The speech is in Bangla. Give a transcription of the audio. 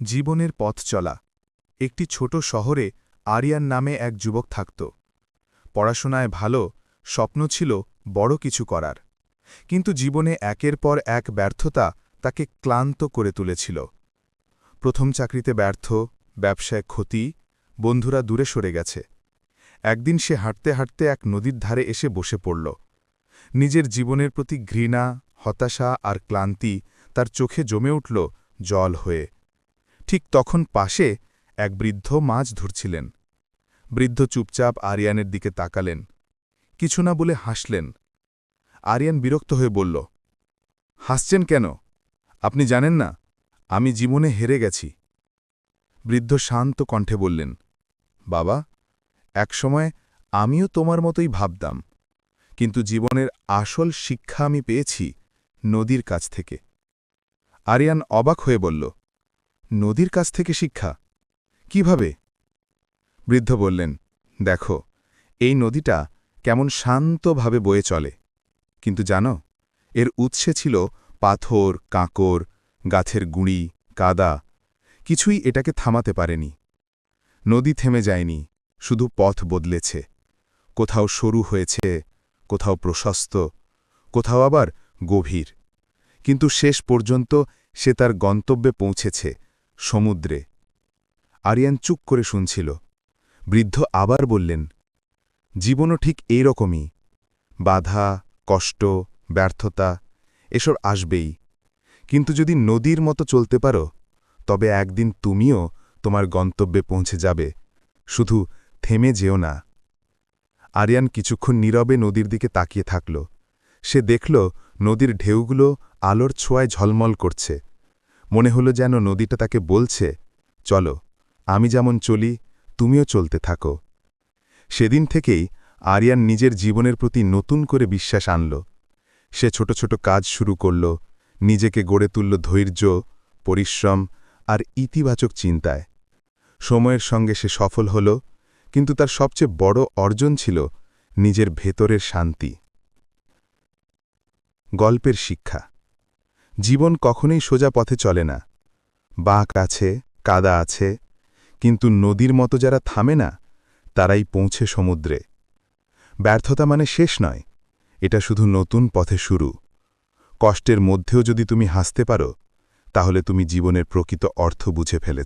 জীবনের পথ চলা। একটি ছোট শহরে আরিয়ান নামে এক যুবক থাকত। পড়াশোনায় ভালো, স্বপ্ন ছিল বড় কিছু করার। কিন্তু জীবনে একের পর এক ব্যর্থতা তাকে ক্লান্ত করে তুলেছিল। প্রথম চাকরিতে ব্যর্থ, ব্যবসায় ক্ষতি, বন্ধুরা দূরে সরে গেছে। একদিন সে হাঁটতে হাঁটতে এক নদীর ধারে এসে বসে পড়ল। নিজের জীবনের প্রতি ঘৃণা, হতাশা আর ক্লান্তি তার চোখে জমে উঠল জল হয়ে। ঠিক তখন পাশে এক বৃদ্ধ মাছ ধরছিলেন। বৃদ্ধ চুপচাপ আরিয়ানের দিকে তাকালেন। কিছু না বলে হাসলেন। আরিয়ান বিরক্ত হয়ে বলল, হাসছেন কেন? আপনি জানেন না, আমি জীবনে হেরে গেছি। বৃদ্ধ শান্ত কণ্ঠে বললেন, বাবা একসময় আমিও তোমার মতোই ভাবতাম, কিন্তু জীবনের আসল শিক্ষা আমি পেয়েছি নদীর কাছ থেকে। আরিয়ান অবাক হয়ে বলল নদীর কাছ থেকে শিক্ষা? কীভাবে? বৃদ্ধ বললেন, দেখো, এই নদীটা কেমন শান্তভাবে বয়ে চলে। কিন্তু জানো, এর উৎসে ছিল পাথর, কাঁকর, গাছের গুঁড়ি, কাদা। কিছুই এটাকে থামাতে পারেনি। নদী থেমে যায়নি, শুধু পথ বদলেছে। কোথাও সরু হয়েছে, কোথাও প্রশস্ত, কোথাও আবার গভীর। কিন্তু শেষ পর্যন্ত সে তার গন্তব্যে পৌঁছেছে। সমুদ্রে। আরিয়ান চুপ করে শুনছিল। বৃদ্ধ আবার বললেন, জীবনও ঠিক এই রকমই। বাধা, কষ্ট, ব্যর্থতা, এসব আসবেই। কিন্তু যদি নদীর মতো চলতে পারো, তবে একদিন তুমিও তোমার গন্তব্যে পৌঁছে যাবে। শুধু থেমে যেও না। আরিয়ান কিছুক্ষণ নীরবে নদীর দিকে তাকিয়ে থাকল। সে দেখল নদীর ঢেউগুলো আলোর ছোঁয়ায় ঝলমল করছে। মনে হলো যেন নদীটা তাকে বলছে, চলো, আমি যেমন চলি, তুমিও চলতে থাকো। সেদিন থেকেই আরিয়ান নিজের জীবনের প্রতি নতুন করে বিশ্বাস আনল। সে ছোট ছোট কাজ শুরু করল, নিজেকে গড়ে তুলল ধৈর্য, পরিশ্রম আর ইতিবাচক চিন্তায়। সময়ের সঙ্গে সে সফল হল, কিন্তু তার সবচেয়ে বড় অর্জন ছিল নিজের ভেতরের শান্তি। গল্পের শিক্ষা। জীবন কখনই সোজা পথে চলে না। বাঁক আছে, কাদা আছে, কিন্তু নদীর মতো যারা থামে না, তারাই পৌঁছে সমুদ্রে। ব্যর্থতা মানে শেষ নয়, এটা শুধু নতুন পথে শুরু। কষ্টের মধ্যেও যদি তুমি হাসতে পারো, তাহলে তুমি জীবনের প্রকৃত অর্থ বুঝে ফেলেছ।